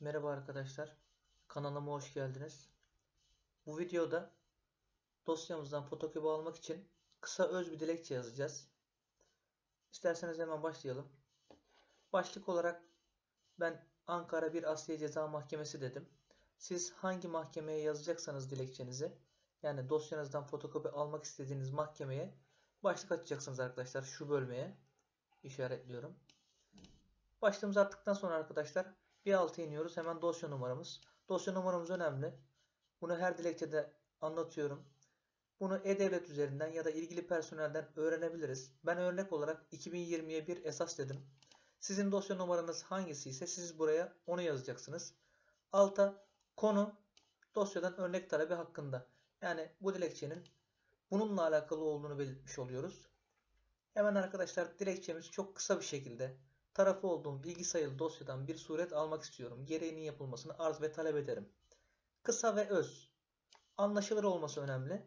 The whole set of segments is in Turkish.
Merhaba arkadaşlar. Kanalıma hoş geldiniz. Bu videoda dosyamızdan fotokopi almak için kısa öz bir dilekçe yazacağız. İsterseniz hemen başlayalım. Başlık olarak ben Ankara 1 Asliye Ceza Mahkemesi dedim. Siz hangi mahkemeye yazacaksanız dilekçenizi yani dosyanızdan fotokopi almak istediğiniz mahkemeye başlık açacaksınız arkadaşlar şu bölmeye işaretliyorum. Başlığımızı attıktan sonra arkadaşlar bir alta iniyoruz. Hemen dosya numaramız. Dosya numaramız önemli. Bunu her dilekçede anlatıyorum. Bunu e-devlet üzerinden ya da ilgili personelden öğrenebiliriz. Ben örnek olarak 2020'ye bir esas dedim. Sizin dosya numaranız hangisi ise siz buraya onu yazacaksınız. Alta konu dosyadan örnek talebi hakkında. Yani bu dilekçenin bununla alakalı olduğunu belirtmiş oluyoruz. Hemen arkadaşlar dilekçemiz çok kısa bir şekilde tarafı olduğum bilgi sayılı dosyadan bir suret almak istiyorum. Gereğinin yapılmasını arz ve talep ederim. Kısa ve öz. Anlaşılır olması önemli.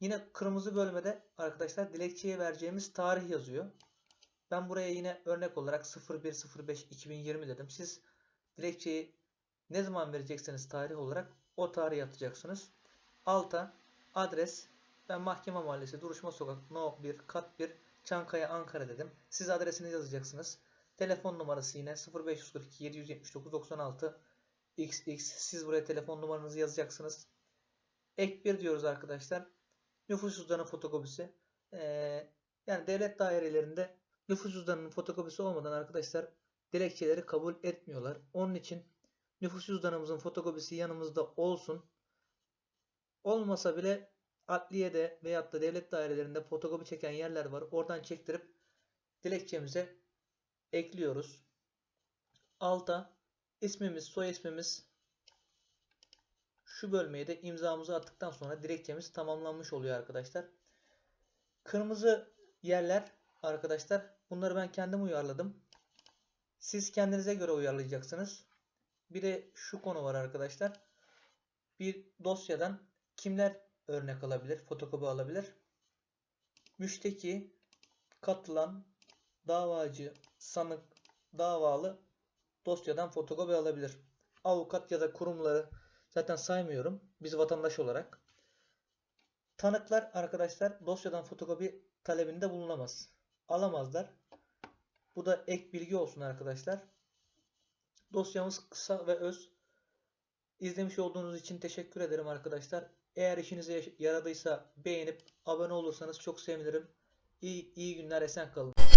Yine kırmızı bölmede arkadaşlar dilekçeye vereceğimiz tarih yazıyor. Ben buraya yine örnek olarak 01.05.2020 dedim. Siz dilekçeyi ne zaman verecekseniz tarih olarak o tarihi atacaksınız. Alta adres ben Mahkeme Mahallesi Duruşma Sokak No 1 Kat 1 Çankaya Ankara dedim. Siz adresini yazacaksınız. Telefon numarası yine 0542 779 96 XX. Siz buraya telefon numaranızı yazacaksınız. Ek 1 diyoruz arkadaşlar. Nüfus cüzdanı fotokopisi. Ee, yani devlet dairelerinde nüfus cüzdanının fotokopisi olmadan arkadaşlar dilekçeleri kabul etmiyorlar. Onun için nüfus cüzdanımızın fotokopisi yanımızda olsun. Olmasa bile adliyede veyahut da devlet dairelerinde fotokopi çeken yerler var. Oradan çektirip dilekçemize ekliyoruz. Alta ismimiz, soy ismimiz şu bölmeye de imzamızı attıktan sonra dilekçemiz tamamlanmış oluyor arkadaşlar. Kırmızı yerler arkadaşlar bunları ben kendim uyarladım. Siz kendinize göre uyarlayacaksınız. Bir de şu konu var arkadaşlar. Bir dosyadan kimler örnek alabilir, fotokopi alabilir? Müşteki, katılan, davacı, sanık, davalı dosyadan fotokopi alabilir. Avukat ya da kurumları zaten saymıyorum. Biz vatandaş olarak. Tanıklar arkadaşlar dosyadan fotokopi talebinde bulunamaz. Alamazlar. Bu da ek bilgi olsun arkadaşlar. Dosyamız kısa ve öz. İzlemiş olduğunuz için teşekkür ederim arkadaşlar. Eğer işinize yaradıysa beğenip abone olursanız çok sevinirim. İyi, iyi günler esen kalın.